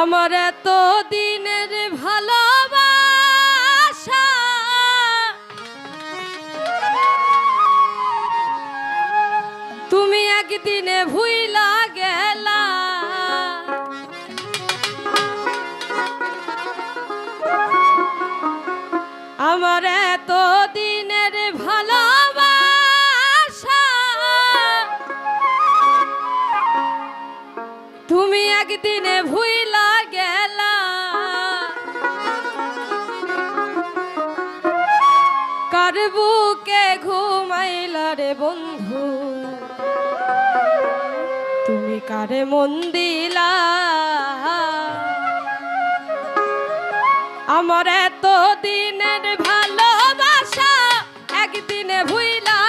আমার এত দিনের ভালোবাসা। তুমি একদিনে ভুইলা বন্ধু তুমি কারে মন দিলা? আমার এত দিনের ভালোবাসা একদিনে ভুইলা?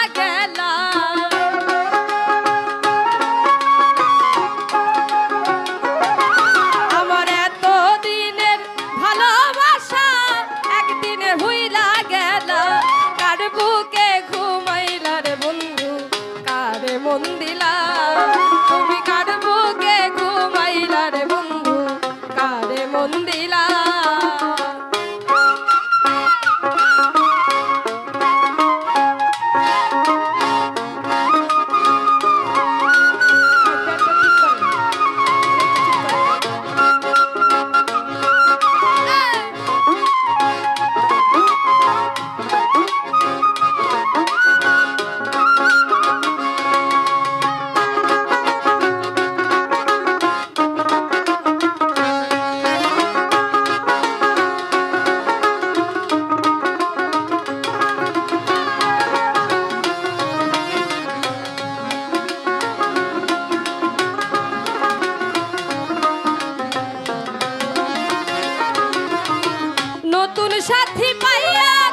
নতুন সাথী পাইয়া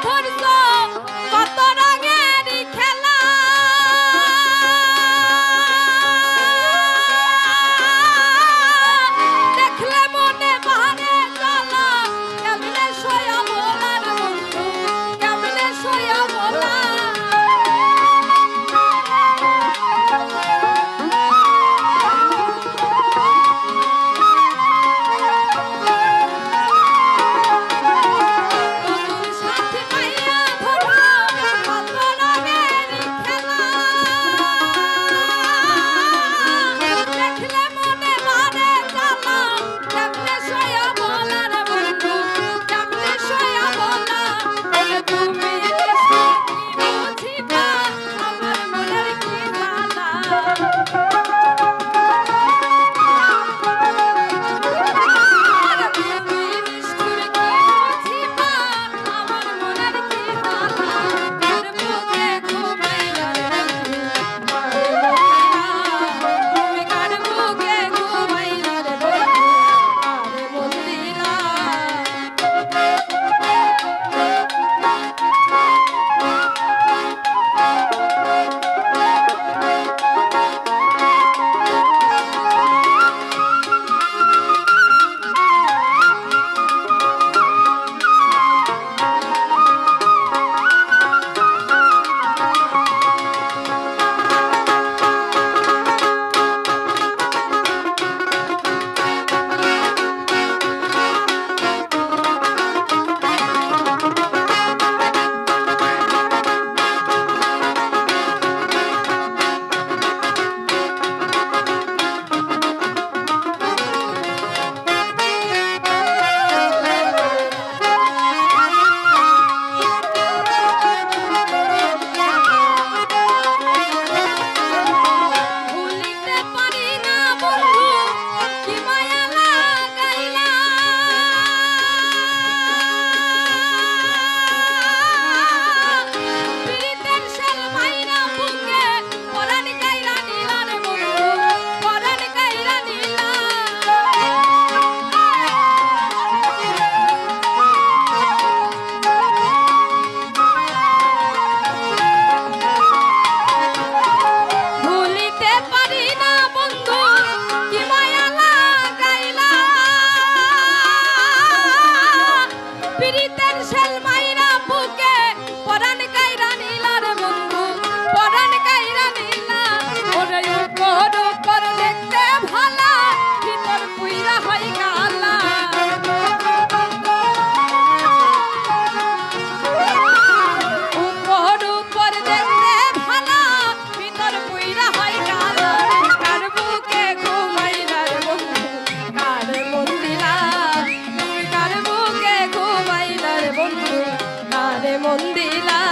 প্রীতের সেলমা bombilla